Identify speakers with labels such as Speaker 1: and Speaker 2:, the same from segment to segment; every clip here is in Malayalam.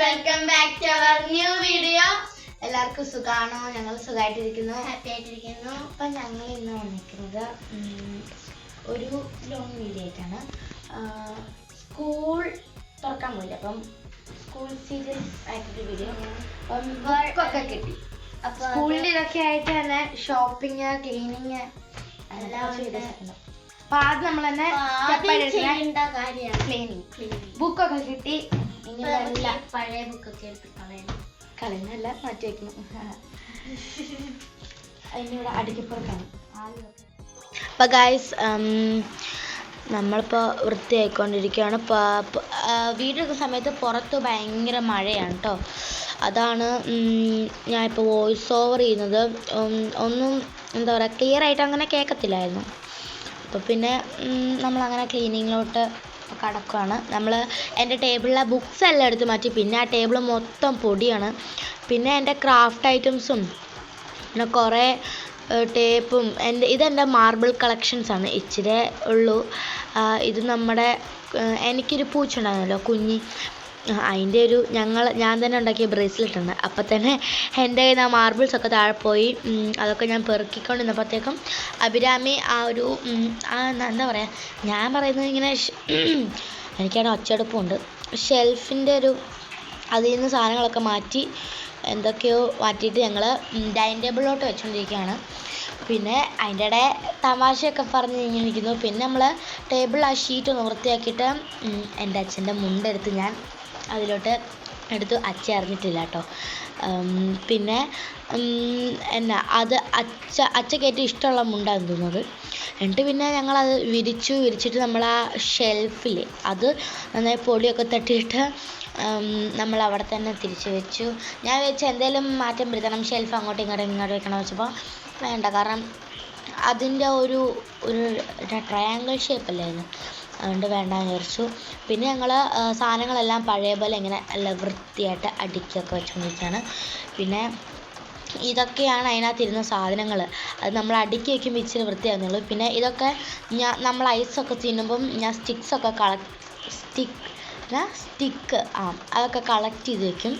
Speaker 1: Welcome back to our new video
Speaker 2: എല്ലാവർക്കും സുഖമാണോ ഞങ്ങൾ സുഖമായിട്ടിരിക്കുന്നു
Speaker 1: ഹാപ്പി ആയിട്ടിരിക്കുന്നു.
Speaker 2: അപ്പൊ ഞങ്ങൾ ഇന്ന് വന്നിരിക്കുന്നത് ഒരു ലോങ് വീഡിയോ ആയിട്ടാണ്. സ്കൂൾ തുറക്കാൻ പോയില്ല? അപ്പം സ്കൂൾ സീരിയസ് ആയിട്ടൊരു വീഡിയോ അപ്പം ബുക്കൊക്കെ കിട്ടി.
Speaker 1: അപ്പൊ
Speaker 2: സ്കൂളിൽ ഇതൊക്കെ ആയിട്ട് തന്നെ ഷോപ്പിംഗ് ക്ലീനിങ്
Speaker 1: എല്ലാം ചെയ്തിട്ടുണ്ട്
Speaker 2: അപ്പൊ ആദ്യം നമ്മൾ തന്നെ ക്ലീനിങ് ബുക്കൊക്കെ കിട്ടി.
Speaker 1: പഴയ ബുക്കൊക്കെ എടുത്ത് കളയണം.
Speaker 2: കളയുന്നല്ല മാറ്റി വെക്കണം. അതിനിവിടെ അടുക്കിപ്പുറത്താണ്. അപ്പൊ ഗായ്സ് നമ്മളിപ്പോൾ വൃത്തിയായിക്കൊണ്ടിരിക്കുകയാണ്. വീടെടുക്കുന്ന സമയത്ത് പുറത്ത് ഭയങ്കര മഴയാണ് കേട്ടോ അതാണ് ഞാൻ ഞാനിപ്പോൾ വോയിസ് ഓവർ ചെയ്യുന്നത്. ഒന്നും എന്താ പറയുക ക്ലിയർ ആയിട്ട് അങ്ങനെ കേൾക്കത്തില്ലായിരുന്നു അപ്പോൾ പിന്നെ നമ്മൾ അങ്ങനെ ക്ലീനിങ്ങിലോട്ട് കടക്കുകയാണ് നമ്മൾ എന്റെ ടേബിളിലെ ബുക്സ് എല്ലാം എടുത്ത് മാറ്റി. പിന്നെ ആ ടേബിൾ മൊത്തം പൊടിയാണ്. പിന്നെ എന്റെ ക്രാഫ്റ്റ് ഐറ്റംസും പിന്നെ കുറേ ടേപ്പും എന്റെ ഇതെന്റെ മാർബിൾ കളക്ഷൻസ് ആണ്. ഇച്ചിരി ഉള്ളൂ. ഇത് നമ്മുടെ എനിക്കൊരു പൂച്ച ഉണ്ടായിരുന്നല്ലോ കുഞ്ഞി. അതിന്റെ ഒരു ഞങ്ങൾ ഞാൻ തന്നെ ഉണ്ടാക്കിയ ബ്രേസ്ലെറ്റ് ഉണ്ട് അപ്പം തന്നെ എന്റെ കയ്യിൽ നിന്ന് ആ മാർബിൾസ് ഒക്കെ താഴെ പോയി അതൊക്കെ ഞാൻ പെറുക്കിക്കൊണ്ടിരുന്നപ്പോഴത്തേക്കും അഭിരാമി ആ ഒരു ആ എന്താ പറയുക ഞാൻ പറയുന്നത് ഇങ്ങനെ എനിക്കാണ് ഒച്ചയെടുപ്പുണ്ട് ഷെൽഫിന്റെ ഒരു അതിൽ നിന്ന് സാധനങ്ങളൊക്കെ മാറ്റി എന്തൊക്കെയോ മാറ്റിയിട്ട് ഞങ്ങൾ ഡൈനിങ് ടേബിളിലോട്ട് വെച്ചുകൊണ്ടിരിക്കുകയാണ് പിന്നെ അതിന്റെ ഇടെ തമാശയൊക്കെ പറഞ്ഞ് ഇങ്ങനെ ഇരിക്കുന്നു. പിന്നെ നമ്മൾ ടേബിൾ ആ ഷീറ്റ് ഒന്ന് വൃത്തിയാക്കിയിട്ട് എന്റെ അച്ഛന്റെ മുണ്ടെടുത്ത് ഞാൻ അതിലോട്ട് എടുത്തു അച്ഛ അറിഞ്ഞിട്ടില്ല കേട്ടോ. പിന്നെ എന്നാ അത് അച്ഛ അച്ഛക്ക് ഏറ്റവും ഇഷ്ടമുള്ള മുണ്ടാന്ന് തോന്നുന്നത് എന്നിട്ട് പിന്നെ ഞങ്ങളത് വിരിച്ചു വിരിച്ചിട്ട് നമ്മൾ ആ ഷെൽഫിൽ അത് നന്നായി പൊടിയൊക്കെ തട്ടിയിട്ട് നമ്മൾ അവിടെ തന്നെ തിരിച്ചു വെച്ചു. ഞാൻ വെച്ച് എന്തെങ്കിലും മാറ്റം വരുത്തണം ഷെൽഫ് അങ്ങോട്ടും ഇങ്ങോട്ടും ഇങ്ങോട്ട് വെക്കണം വെച്ചപ്പോൾ വേണ്ട. കാരണം അതിന്റെ ഒരു ഒരു ട്രയാങ്കിൾ ഷേപ്പ് അല്ലായിരുന്നു. അതുകൊണ്ട് വേണ്ടാന്ന് വിചാരിച്ചു. പിന്നെ ഞങ്ങൾ സാധനങ്ങളെല്ലാം പഴയ പോലെ ഇങ്ങനെ നല്ല വൃത്തിയായിട്ട് അടുക്കിയൊക്കെ വെച്ചുകൊണ്ടിരിക്കുകയാണ് പിന്നെ ഇതൊക്കെയാണ് അതിനകത്തിരുന്ന സാധനങ്ങൾ അത് നമ്മൾ അടുക്കി വയ്ക്കുമ്പോൾ ഇച്ചിരി വൃത്തിയാകുന്നുള്ളൂ പിന്നെ ഇതൊക്കെ ഞാൻ നമ്മൾ ഐസൊക്കെ തിന്നുമ്പം ഞാൻ സ്റ്റിക്സൊക്കെ കളക്ട് സ്റ്റിക്ക് സ്റ്റിക്ക് ആ അതൊക്കെ കളക്ട് ചെയ്ത് വെക്കും.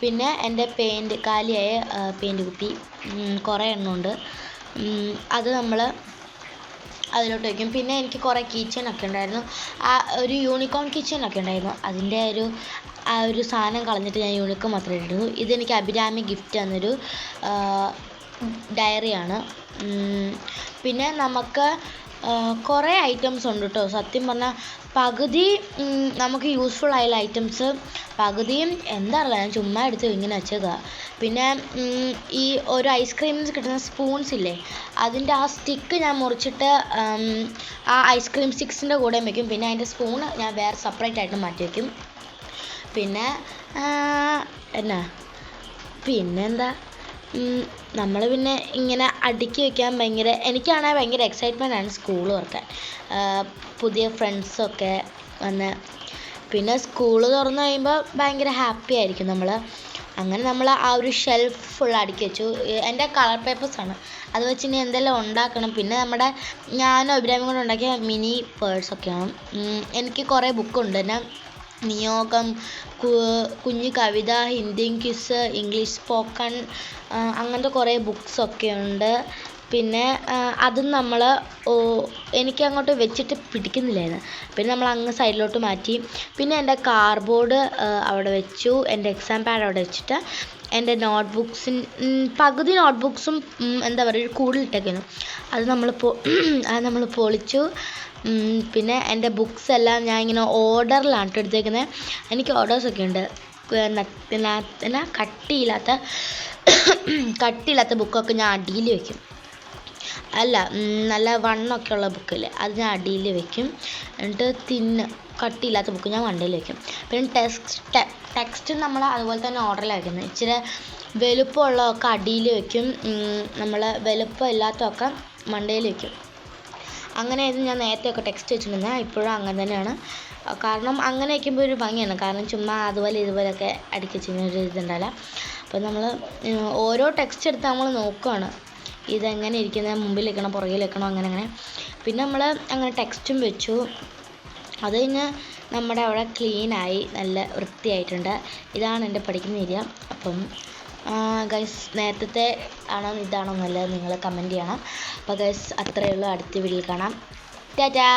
Speaker 2: പിന്നെ എന്റെ പെയിന്റ് കാലിയായ പെയിന്റ് കുപ്പി കുറേ എണ്ണമുണ്ട്. അത് നമ്മൾ അതിലോട്ട് വയ്ക്കും. പിന്നെ എനിക്ക് കുറേ കിച്ചൺ ഒക്കെ ഉണ്ടായിരുന്നു. ആ ഒരു യൂണിക്കോൺ കിച്ചൺ ഒക്കെ ഉണ്ടായിരുന്നു. അതിന്റെ ഒരു ആ ഒരു സാധനം കളഞ്ഞിട്ട് ഞാൻ യൂണിക്കോൺ മാത്രമേ ഇട്ടിരുന്നു ഇതെനിക്ക് അഭിരാമി ഗിഫ്റ്റ് തന്നൊരു ഡയറിയാണ് പിന്നെ നമുക്ക് കുറേ ഐറ്റംസ് ഉണ്ട് കേട്ടോ സത്യം പറഞ്ഞാൽ പകുതി നമുക്ക് യൂസ്ഫുൾ ആയുള്ള ഐറ്റംസ് പകുതിയും എന്താ അറിയില്ല ഞാൻ ചുമ്മാ എടുത്ത് ഇങ്ങനെ വെച്ചത്. പിന്നെ ഈ ഒരു ഐസ്ക്രീംസ് കിട്ടുന്ന സ്പൂൺസ് ഇല്ലേ അതിന്റെ ആ സ്റ്റിക്ക് ഞാൻ മുറിച്ചിട്ട് ആ ഐസ്ക്രീം സ്റ്റിക്സിന്റെ കൂടെ വയ്ക്കും പിന്നെ അതിന്റെ സ്പൂൺ ഞാൻ വേറെ സെപ്പറേറ്റ് ആയിട്ട് മാറ്റി വയ്ക്കും പിന്നെ എന്നാ? പിന്നെന്താ? നമ്മൾ പിന്നെ ഇങ്ങനെ അടുക്കി വെക്കാൻ ഭയങ്കര എനിക്കാണെങ്കിൽ ഭയങ്കര എക്സൈറ്റ്മെന്റ് ആണ് സ്കൂൾ തുറക്കാൻ. പുതിയ ഫ്രണ്ട്സൊക്കെ വന്ന്. പിന്നെ സ്കൂൾ തുറന്നു കഴിയുമ്പോൾ ഭയങ്കര ഹാപ്പി ആയിരിക്കും നമ്മൾ അങ്ങനെ നമ്മൾ ആ ഒരു ഷെൽഫ് ഫുൾ അടുക്കി വെച്ചു. എന്റെ കളർ പേപ്പേഴ്സാണ് അത് വെച്ച് ഇനി എന്തെല്ലാം ഉണ്ടാക്കണം. പിന്നെ നമ്മുടെ ഞാനും അഭിരാമി കൊണ്ട് ഉണ്ടാക്കിയ മിനി പേഴ്സൊക്കെയാണ് എനിക്ക് കുറേ ബുക്കുണ്ട് എന്നെ നിയോഗം കുഞ്ഞു കവിത ഹിന്ദി ക്വിസ് ഇംഗ്ലീഷ് സ്പോക്കൺ അങ്ങനത്തെ കുറേ ബുക്സൊക്കെ ഉണ്ട്. പിന്നെ അത് നമ്മൾ എനിക്ക് അങ്ങോട്ട് വെച്ചിട്ട് പിടിക്കുന്നില്ലായിരുന്നു. പിന്നെ നമ്മൾ അങ്ങ് സൈഡിലോട്ട് മാറ്റി. പിന്നെ എന്റെ കാർഡ്ബോർഡ് അവിടെ വെച്ചു. എന്റെ എക്സാം പാഡ് അവിടെ വെച്ചിട്ട് എന്റെ നോട്ട് ബുക്സിൻ പകുതി നോട്ട് ബുക്സും എന്താ പറയുക ഒരു കൂടിലിട്ടേക്കുന്നു. അത് നമ്മൾ അത് നമ്മൾ പൊളിച്ചു. പിന്നെ എന്റെ ബുക്സ് എല്ലാം ഞാൻ ഇങ്ങനെ ഓർഡറിലാണ് കേട്ടോ എടുത്തേക്കുന്നത് എനിക്ക് ഓർഡേഴ്സൊക്കെ ഉണ്ട്. പിന്നെ കട്ടിയില്ലാത്ത കട്ടിയില്ലാത്ത ബുക്കൊക്കെ ഞാൻ അടിയിൽ വെക്കും. അല്ല നല്ല വണ്ണമൊക്കെ ഉള്ള ബുക്കില്ലേ അത് ഞാൻ അടിയിൽ വെക്കും. എന്നിട്ട് തിന്ന് കട്ടിയില്ലാത്ത ബുക്ക് ഞാൻ വണ്ടിയിൽ വെക്കും. പിന്നെ ടെക്സ്റ്റ് ടെക്സ്റ്റ് നമ്മൾ അതുപോലെ തന്നെ ഓർഡറിലാണ് വെക്കുന്നത് ഇച്ചിരി വലുപ്പമുള്ളതൊക്കെ അടിയിൽ വെക്കും. നമ്മൾ വലുപ്പം ഇല്ലാത്തതൊക്കെ മണ്ടയിൽ വെക്കും. അങ്ങനെയായിരുന്നു ഞാൻ നേരത്തെയൊക്കെ ടെക്സ്റ്റ് വെച്ചിരുന്നത്. ഇപ്പോഴും അങ്ങനെ തന്നെയാണ്. കാരണം അങ്ങനെ വയ്ക്കുമ്പോൾ ഒരു ഭംഗിയാണ്. കാരണം ചുമ്മാ അതുപോലെ ഇതുപോലെയൊക്കെ അടുക്കി വെച്ചിരുന്ന ഒരു ഇതുണ്ടല്ല അപ്പോൾ നമ്മൾ ഓരോ ടെക്സ്റ്റ് എടുത്ത് നമ്മൾ നോക്കുകയാണ് ഇതെങ്ങനെ ഇരിക്കുന്നത്? മുമ്പിൽ വെക്കണം? പുറകിൽ വെക്കണോ? അങ്ങനെ അങ്ങനെ. പിന്നെ നമ്മൾ അങ്ങനെ ടെക്സ്റ്റും വെച്ചു. അത് കഴിഞ്ഞ് നമ്മുടെ അവിടെ ക്ലീനായി നല്ല വൃത്തിയായിട്ടുണ്ട്. ഇതാണ് എന്റെ പഠിക്കുന്ന ഏരിയ. അപ്പം ഗൈസ് നേരത്തെ ആണോ ഇതാണോ എന്നല്ല നിങ്ങൾ കമന്റ് ചെയ്യണം. അപ്പോൾ ഗൈസ് അത്രയേ ഉള്ളൂ അടുത്ത വീഡിയോയിൽ കാണാം. ടാറ്റാ!